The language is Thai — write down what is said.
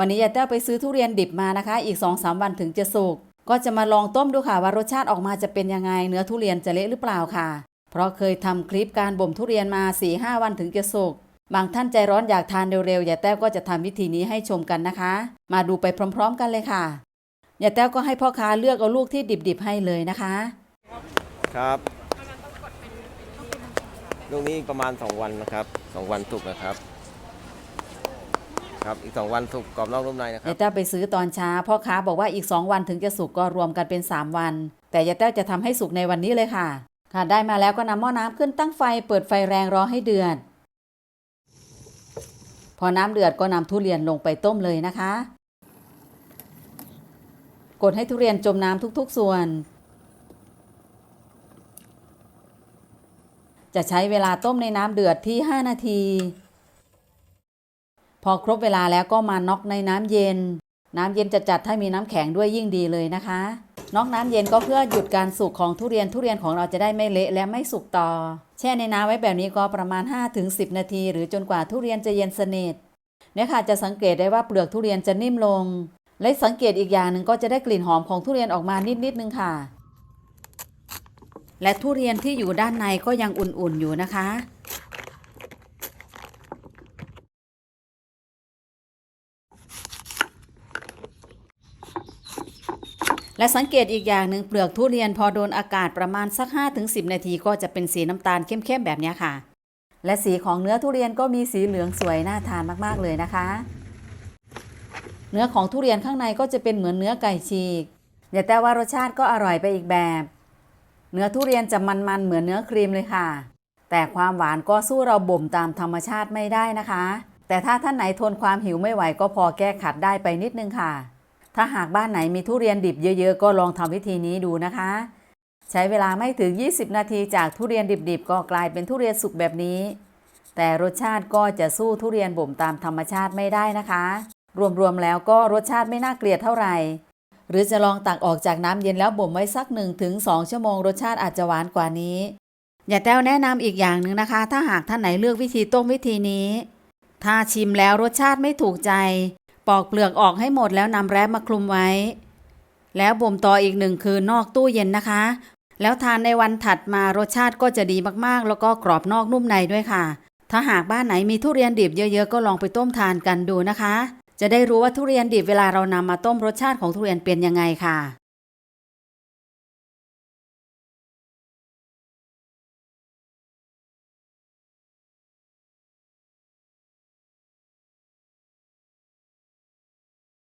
วันนี้ยายแต้วไปซื้อทุเรียนดิบมานะคะ อีก2อสวันถึงจะสุก ก็จะมาลองต้มดูค่ะว่ารสชาติออกมาจะเป็นยังไง เนื้อทุเรียนจะเละหรือเปล่าค่ะ เพราะเคยทำคลิปการบ่มทุเรียนมา4ีหวันถึงจะสุก บางท่านใจร้อนอยากทานเร็วๆยายแต้วก็จะทำวิธีนี้ให้ชมกันนะคะ มาดูไปพร้อม ๆ กันเลยค่ะยายแต้วก็ให้พ่อค้าเลือกเอาลูกที่ดิบๆให้เลยนะคะ ครับลูกนี้ประมาณ 2 วันนะครับ 2 วันสุกนะครับ ครับอีก 2 วันสุกกรอบนอกนุ่มในนะครัยาบ ยแต้วไปซื้อตอนเช้าพ่อค้าบอกว่าอีก 2 วันถึงจะสุกก็รวมกันเป็น 3 วัน แต่ยายแต้วจะทำให้สุกในวันนี้เลยค่ะ ค่ะได้มาแล้วก็นำหม้อน้ำขึ้นตั้งไฟเปิดไฟแรงรอให้เดือด พอน้ำเดือดก็นำทุเรียนลงไปต้มเลยนะคะ กดให้ทุเรียนจมน้ำทุกๆ ส่วน จะใช้เวลาต้มในน้ำเดือดที่ 5 นาที พอครบเวลาแล้วก็มาน็อกในน้ำเย็น น้ำเย็นจะจัดถ้ามีน้ำแข็งด้วยยิ่งดีเลยนะคะน็อกน้ำเย็นก็เพื่อหยุดการสุกของทุเรียนทุเรียนของเราจะได้ไม่เละและไม่สุกต่อ แช่ในน้ำไว้แบบนี้ก็ประมาณ 5-10 นาที หรือจนกว่าทุเรียนจะเย็นสนิทเนี่ยค่ะจะสังเกตได้ว่าเปลือกทุเรียนจะนิ่มลง และสังเกตอีกอย่างหนึ่งก็จะได้กลิ่นหอมของทุเรียนออกมานิดๆนึงค่ะ และทุเรียนที่อยู่ด้านในก็ยังอุ่นๆอยู่นะคะ และสังเกตอีกอย่างหนึ่งเปลือกทุเรียนพอโดนอากาศประมาณสัก 5-10 นาทีก็จะเป็นสีน้ำตาลเข้มๆแบบนี้ค่ะ และสีของเนื้อทุเรียนก็มีสีเหลืองสวยน่าทานมากๆเลยนะคะ เนื้อของทุเรียนข้างในก็จะเป็นเหมือนเนื้อไก่ฉีกอย่าแต่ว่ารสชาติก็อร่อยไปอีกแบบ เนื้อทุเรียนจะมันๆเหมือนเนื้อครีมเลยค่ะ แต่ความหวานก็สู้เราบ่มตามธรรมชาติไม่ได้นะคะ แต่ถ้าท่านไหนทนความหิวไม่ไหวก็พอแก้ขัดได้ไปนิดนึงค่ะ ถ้าหากบ้านไหนมีทุเรียนดิบเยอะ ๆ ก็ลองทำวิธีนี้ดูนะคะ ใช้เวลาไม่ถึง 20 นาทีจากทุเรียนดิบๆ ก็กลายเป็นทุเรียนสุกแบบนี้ แต่รสชาติก็จะสู้ทุเรียนบ่มตามธรรมชาติไม่ได้นะคะ รวมๆแล้วก็รสชาติไม่น่าเกลียดเท่าไหร่หรือจะลองตักออกจากน้ำเย็นแล้วบ่มไว้สัก 1-2 ชั่วโมงรสชาติอาจจะหวานกว่านี้ อย่าแต้วแนะนำอีกอย่างหนึ่งนะคะ ถ้าหากท่านไหนเลือกวิธีต้มวิธีนี้ ถ้าชิมแล้วรสชาติไม่ถูกใจ ปอกเปลือกออกให้หมดแล้วนำแรปมาคลุมไว้ แล้วบ่มต่ออีกหนึ่งคืนนอกตู้เย็นนะคะ แล้วทานในวันถัดมารสชาติก็จะดีมากๆ แล้วก็กรอบนอกนุ่มในด้วยค่ะ ถ้าหากบ้านไหนมีทุเรียนดิบเยอะๆ ก็ลองไปต้มทานกันดูนะคะ จะได้รู้ว่าทุเรียนดิบเวลาเรานำมาต้มรสชาติของทุเรียนเป็นยังไงค่ะ